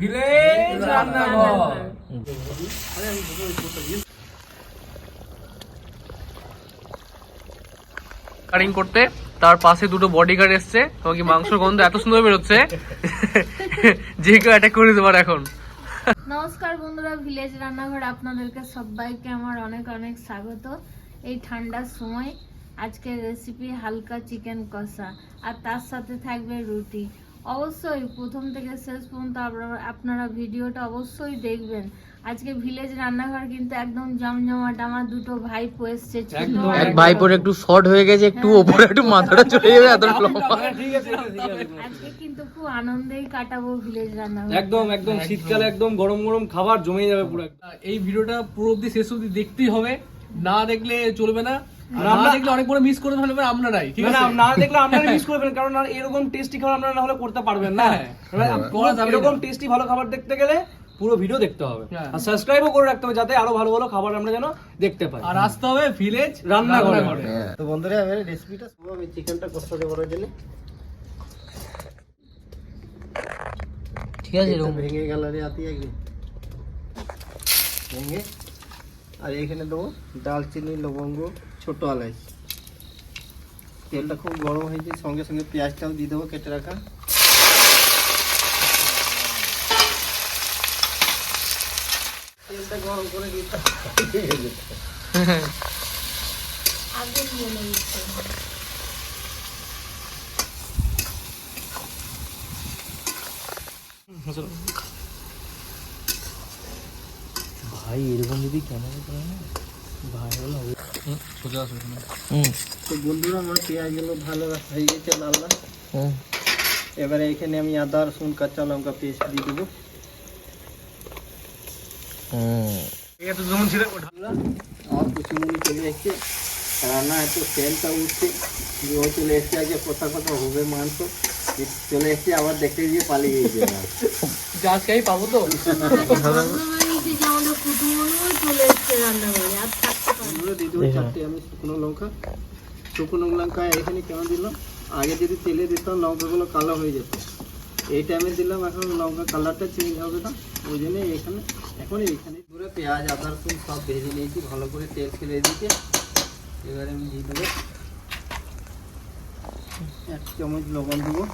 Village রান্নাঘর। Cutting করতে তার পাশে দুটো বডিগার্ড এসছে। এবং কি মাংস গন্ধ এত সুন্দর বেরোচ্ছে। যে কেউ অ্যাটাক করে দিতে পারে এখন। নমস্কার বন্ধুরা ভিলেজ রান্নাঘর আপনাদেরকে সবাইকে আমার অনেক অনেক স্বাগত। এই ঠান্ডার সময় আজকের রেসিপি হালকা চিকেন কষা আর তার সাথে থাকবে রুটি। অবশ্যই প্রথম থেকে শেষ পর্যন্ত আপনারা- আপনারা ভিডিওটা অবশ্যই দেখবেন। আজকে ভিলেজ রান্নাঘর কিন্তু একদম জমজমাট আমার দুটো ভাই এসছে এক ভাইপোর একটু শর্ট হয়ে গেছে একটু ওপরে একটু মাথাটা চলে যাবে এত লম্বা। হ্যাঁ। আজকে কিন্তু খুব আনন্দেই কাটাবো ভিলেজ রান্নাঘর। একদম একদম শীতকালে একদম গরম গরম খাবার জমে যাবে পুরো। এই ভিডিওটা পুরো অবধি শেষ অব্দি দেখতেই হবে না দেখলে চলবে না। আমরা- দেখলে অনেক বড় মিস করে ফেলবে আপনারাই ঠিক আছে? না, দেখলে আপনারা মিস করবেন কারণ এরকম টেস্টি খাবার আপনারা না হলে করতে পারবেন না। হ্যাঁ। করা যাবে এরকম টেস্টি ভালো খাবার দেখতে গেলে পুরো ভিডিও দেখতে হবে। হ্যাঁ। আর সাবস্ক্রাইবও করে রাখতে হবে যাতে আরও ভালো ভালো খাবার আমরা যেন দেখতে পাই। আর আসতে হবে ভিলেজ রান্নাঘরে। তো বন্ধুরা এবারে রেসিপিটা আমি চিকেনটা কষা দেবো জন্য। ঠিক আছে ভেঙে গেল রে আতি ভেঙে। আর এখানে দেবো দালচিনি লবঙ্গ ছোট এলাচ তেলটা খুব গরম হয়েছে সঙ্গে সঙ্গে পেঁয়াজটাও দিয়ে দেবো কেটে রাখা। ভাই, এরকম যদি ক্যামেরা না ভাইরাল হবে সোজা আসবে তো বন্ধুরা আমার পেঁয়াজগুলো ভালো হয়ে গেছে লাল লাল। এবারে এখানে আমি আদা রসুন কাঁচা লঙ্কা পেস্ট দিয়ে দেবো। আমার কুচুমুনি চলে এসছে রান্না এত তেলটা উঠছে ও চলে এসছে আজকে কোথা কোথা হবে মাংস। চলে এসছে আবার দেখতে গিয়ে পালিয়ে গিয়েছে। আজকেই পাবো তো? চলে এসছে আর থাকতে দিয়ে দেবো চারটে আমি শুকনো লঙ্কা। শুকনো লঙ্কা এখানে কেন দিলাম? আগে যদি তেলে দিতাম লঙ্কাগুলো কালো হয়ে যেত। এই টাইমে দিলাম এখন লঙ্কা কালারটা চেঞ্জ হবে না। ওই জন্য এখানে এখন এইখানে পুরো পেঁয়াজ আদা রসুন সব ভেজে নিয়েছি ভালো করে তেল ছেড়ে দিয়েছি। এবারে আমি দিয়ে দেবো এক চামচ লবণ দেবো।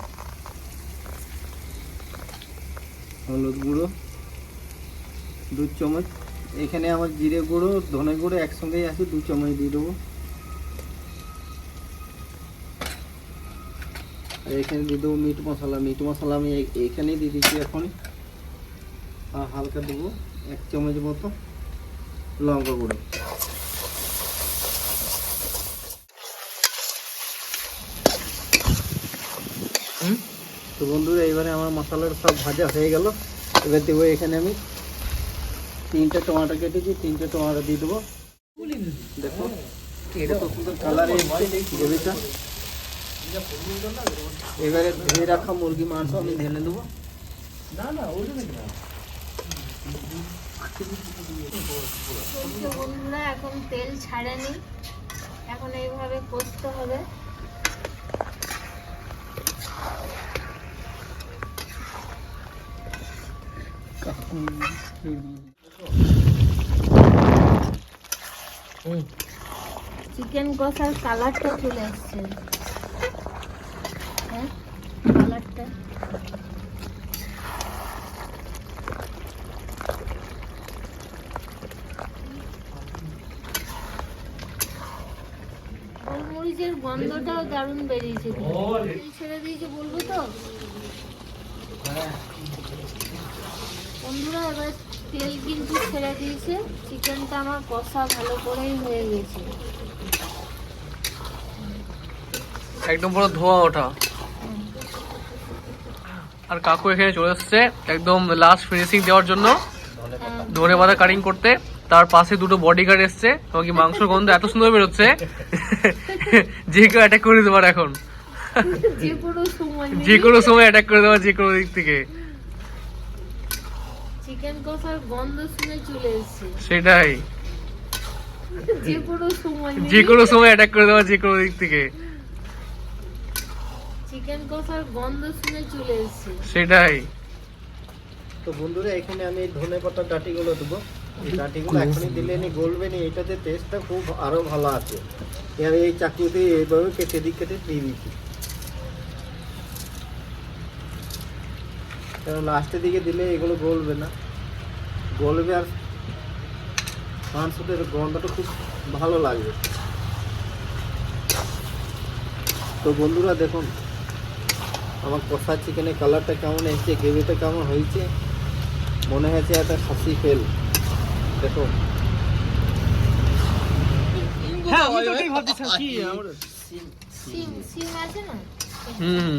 হলুদ গুঁড়ো। দু চামচ এখানে আমার জিরে গুঁড়ো, ধনে গুঁড়ো একসঙ্গেই আছে, দু চামচ দিয়ে দেবো। আর এখানে দিয়ে দেবো মিট মশলা। মিট মশলা আমি এইখানেই দিয়ে দিচ্ছি এখন। আর হালকা দেবো এক চামচ মতো লঙ্কা গুঁড়ো। তো বন্ধুরা এবারে আমার মশলার সব ভাজা হয়ে গেল। এবার দেবো এখানে আমি তিনটে টমেটো কেটেছি তিনটে টমেটো দিয়ে দেবো। দেখো এবারে ধুয়ে রাখা মুরগি মাংস আমি ঢেলে দেবো। চলছে বন্ধুরা এখন তেল ছাড়েনি। এখন এইভাবে কষতে হবে। চিকেন কষার কালারটা চলে আসছে। হ্যাঁ? কালারটা গোলমরিচের গন্ধটাও দারুণ বেরিয়েছে। ছেড়ে দিয়েছে বলব তো? বন্ধুরা এবার তেল কিন্তু ছেড়ে দিয়েছে চিকেনটা আমার কষা ভালো করেই হয়ে গেছে। একদম পুরো ধোয়া ওঠা। আর কাকু এখানে চলে এসছে একদম লাস্ট ফিনিশিং দেওয়ার জন্য। ধনে পাতা কাটিং করতে। তার পাশে দুটো বডিগার্ড এসছে এবং কি মাংস গন্ধ এত সুন্দর বেরোচ্ছে। যে কেউ অ্যাটাক করে দিতে পারে এখন। যে কোনো সময়। যে কোনো সময় অ্যাটাক করে দেওয়া যে কোনো দিক থেকে। চিকেন কষার গন্ধ শুনে চলে এসেছে। সেটাই। যে কোনো সময় যে কোনো সময় অ্যাটাক করে দেওয়া যে কোনো দিক থেকে। চিকেন কষার গন্ধ শুনে চলে এসেছে। সেটাই। তো বন্ধুরা এখানে আমি ধনে পাতার ডাটিগুলো দেবো। এই ডাটিগুলো এখনই দিলে নি গলবে নি এটাতে টেস্টটা খুব আরও ভালো আছে। আমি এই চাকু দিয়ে এইভাবে কেটে দিক কেটে দিয়ে দিচ্ছি। কারণ লাস্টের দিকে দিলে এগুলো গলবে না। গলবে আর মাংসটার গন্ধটা খুব ভালো লাগবে। তো বন্ধুরা দেখুন আমার কষা চিকেনের কালারটা কেমন এসছে গ্রেভিটা কেমন হয়েছে? মনে হয়েছে একটা খাসি ফেল দেখুন। হ্যাঁ আমি তো ওটাই ভাবছিলাম কি আমার সিম সিম আছে না? হুম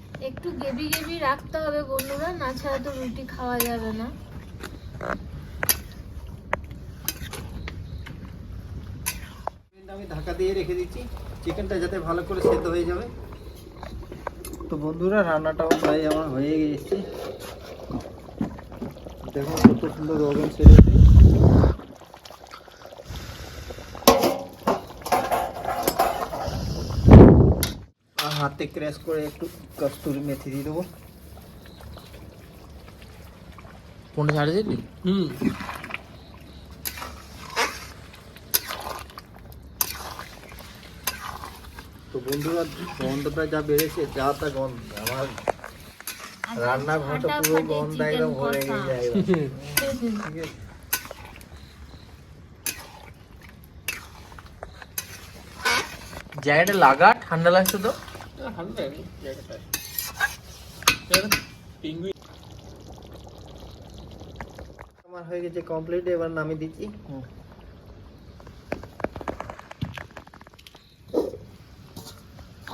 একটু গেবি গেবি রাখতে হবে বন্ধুরা, না ছাড়া তো রুটি খাওয়া যাবে না। আমি ঢাকা দিয়ে রেখে দিচ্ছি। চিকেনটা যাতে ভালো করে সেদ্ধ হয়ে যাবে। তো বন্ধুরা, রান্নাটাও প্রায় আমার হয়ে গেছে দেখুন কত সুন্দর ওভেন ছেড়েছে হাতে ক্র্যাশ করে একটু কস্তুরি মেথি দিয়ে দেবো। ফোনটা ছাড়ে দিলি হুম। তো বন্ধুরা গন্ধটা যা বেড়েছে যা তা গন্ধ। আমার রান্নাঘরটা পুরো গন্ধ একদম ভরে। গেছে ঠিক আছে? জায়গাটা লাগা ঠান্ডা লাগছে তো? আমার হয়ে গেছে কমপ্লিট এবার নামিয়ে দিচ্ছি।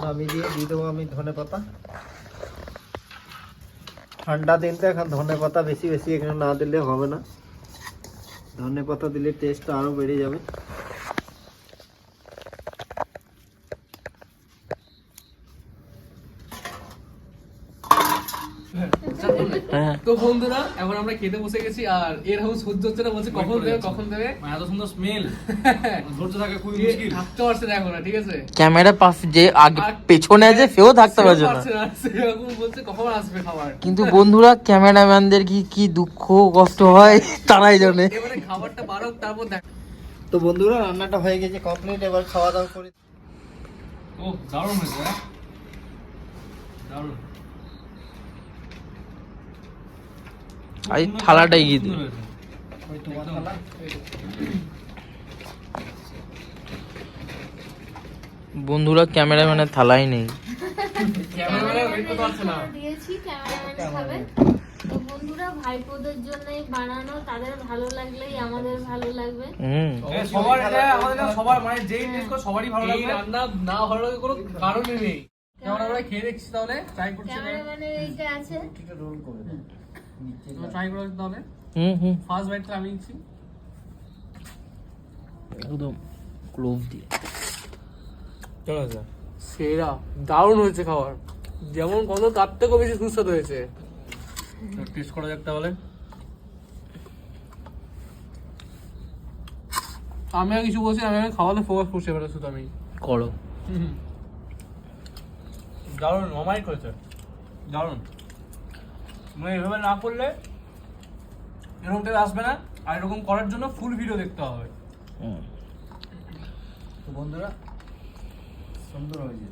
নামিয়ে দিয়ে দিয়ে দেবো আমি ধনে পাতা। ঠান্ডা দিনটা এখন ধনে পাতা বেশি বেশি এখানে না দিলে হবে না। ধনে পাতা দিলে টেস্টটা আরও বেড়ে যাবে। তো বন্ধুরা এখন আমরা খেতে বসে গেছি আর এর সহ্য হচ্ছে না বলছে কখন দেবে কখন দেবে? এত সুন্দর স্মেল ধৈর্য থাকা খুবই মুশকিল। থাকতে পারছে না এখন ঠিক আছে? ক্যামেরা পাশে যে আগে পেছনে আছে সেও থাকতে পারছে না। সেরকম বলছে কখন আসবে খাবার? কিন্তু বন্ধুরা ক্যামেরাম্যানদের কি কি দুঃখ কষ্ট হয় তারাই জানে। এবারে খাবারটা বারো তারপর দেখ তো বন্ধুরা রান্নাটা হয়ে গেছে কমপ্লিট এবার খাওয়া দাওয়া করে ও দারুণ হয়েছে হ্যাঁ? দারুণ। আই থালাটা এগিয়ে দিই বন্ধুরা ক্যামেরাম্যানের থালাই নেই। ক্যামেরাম্যানে ওয়েট করতে পারছে না দিয়েছি ক্যামেরাম্যান খাবে তো বন্ধুরা ভাইপোদের জন্যই বানানো তাদের ভালো লাগলেই আমাদের ভালো লাগবে সবার আমাদের সবার মানে যেই টেস্ট করে সবারই ভালো লাগবে। রান্না না ভালো লাগে কোনো কারণই নেই। খেয়ে দেখছি তাহলে? ট্রাই এইটা আছে। রোল করে। ট্রাই করে তাহলে হুম হুম। ফার্স্ট বাইটটা আমি একদম ক্লোভ দিয়ে। চলো সেরা দারুণ হয়েছে খাবার। যেমন কত তার থেকেও বেশি সুস্বাদু হয়েছে। টেস্ট করা যাক তাহলে। আমি আর কিছু বলছি আমি খাওয়াতে ফোকাস করছি এবারে শুধু আমি। করো। দারুণ অমাই করেছে। দারুণ। মানে এভাবে না করলে এরকম টেস্ট আসবে না আর এরকম করার জন্য ফুল ভিডিও দেখতে হবে। হুম। তো বন্ধুরা সুন্দর হয়েছে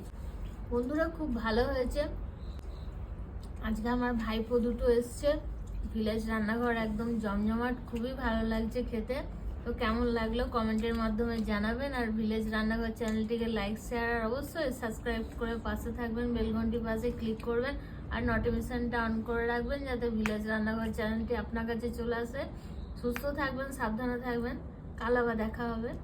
বন্ধুরা খুব ভালো হয়েছে। আজকে আমার ভাইপো দুটো এসছে। ভিলেজ রান্নাঘর একদম জমজমাট খুবই ভালো লাগছে খেতে। তো কেমন লাগল কমেন্টের মাধ্যমে জানাবেন আর ভিলেজ রান্নাঘর চ্যানেলটিকে লাইক শেয়ার আর অবশ্যই সাবস্ক্রাইব করে পাশে থাকবেন বেলঘন্টি পাশে ক্লিক করবেন। আর নোটিফিকেশনটা অন করে রাখবেন যাতে ভিলেজ রান্নাঘর চ্যানেলটি আপনার কাছে চলে আসে। সুস্থ থাকবেন, সাবধানে থাকবেন। কাল আবার দেখা হবে।